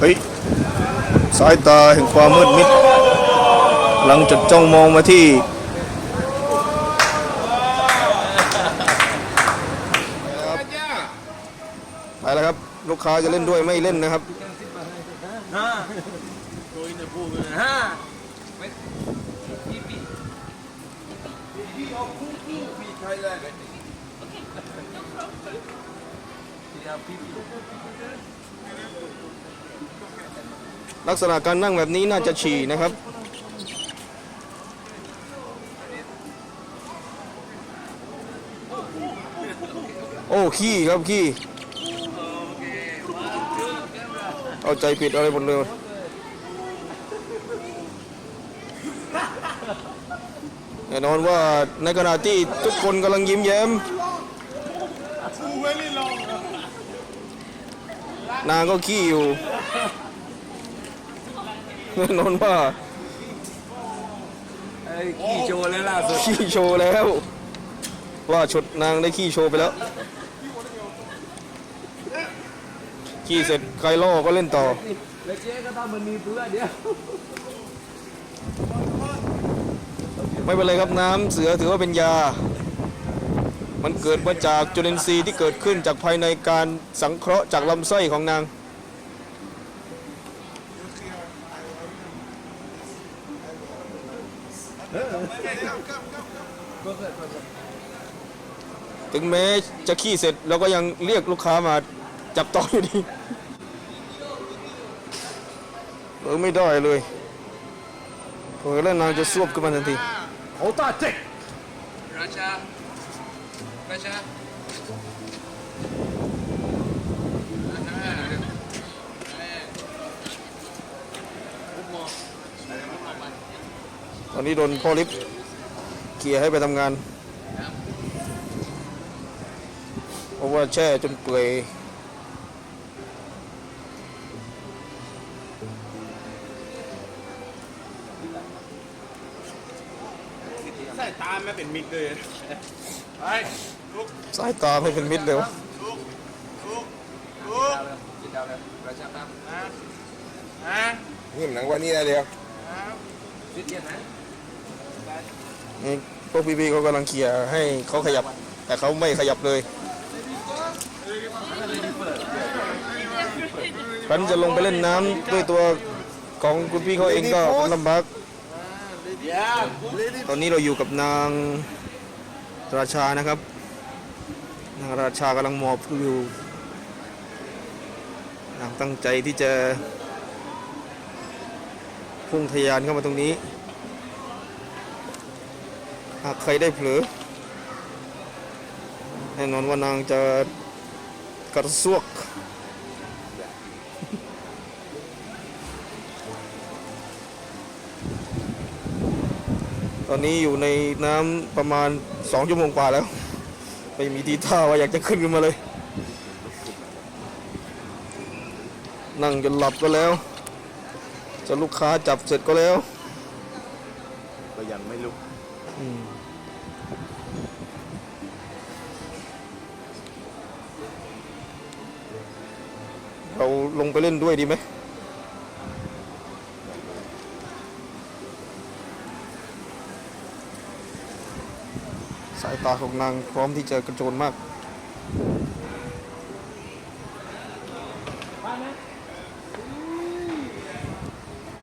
เฮ้ยสายตาแห่งความมืดมิดกำลังจดจ้องมองมาที่ ไปแล้วครับ ลูกค้าจะเล่นด้วยไม่เล่นนะครับ ลักษณะการนั่งแบบนี้น่าจะฉี่นะครับ โอ้ขี้ครับขี้เอาใจผิดอะไรหมดเลยแน่นอนว่าในขณะที่ทุกคนกำลังยิ้มแย้ม นางก็ขี้อยู่ น่นอนว่าไอ้ขี่โชว์เลยล่าสุดขี้โชว์แล้ว ว่าชดนางได้ขี้โชว์ไปแล้ว ขี้เสร็จใครล่อก็เล่นต่อ แล้วเจ๊ก็ทำมันมีเพื่อเดียวไม่เป็นไรครับน้ำเสือถือว่าเป็นยา มันเกิดมาจากจุลินทรีย์ที่เกิดขึ้นจากภายในการสังเคราะห์จากลำไส้ของนาง ถึงแม้จะขี้เสร็จเราก็ยังเรียกลูกค้ามาจับต่ออยู่ดีเออไม่ได้เลยเออแล้วนางจะซวบขึ้นมาทันทีโอ้ตาเจ๊ก Raja. Raja. ตอนนี้โดนพ่อลิฟต์เขี่ยให้ไปทำงาน เพราะว่าแช่จนเปื่อยใส่ตาไม่เป็นมิกเลยไปลุกสายตาไม่เป็นมิตรเลยวะลุกลุกลุกกินดาวเลยราชาครับนะนะนี่หนังวันนี้ได้เดียวซิดเย็ นี่พวกพี่ๆเขากำลังเขี่ยให้เขาขยับ แต่เขาไม่ขยับเลยฉันจะลงไปเล่นน้ำด้วยตัวของคุณพี่เขาเองก็ลำบากตอนนี้เราอยู่กับนางราชานะครับ นางราชากำลังหมอบอยู่นางตั้งใจที่จะพุ่งทะยานเข้ามาตรงนี้ หากใครได้เผลอแน่นอนว่านางจะกระซวก ตอนนี้อยู่ในน้ำประมาณสองชั่วโมงกว่าแล้ว ไม่มีทีท่าว่าอยากจะขึ้นขึ้นมาเลย นั่งจนหลับก็แล้ว จะลูกค้าจับเสร็จก็แล้ว ก็ยังไม่ลุก อืม เราลงไปเล่นด้วยดีไหมสายตาของนางพร้อมที่จะกระโจนมาก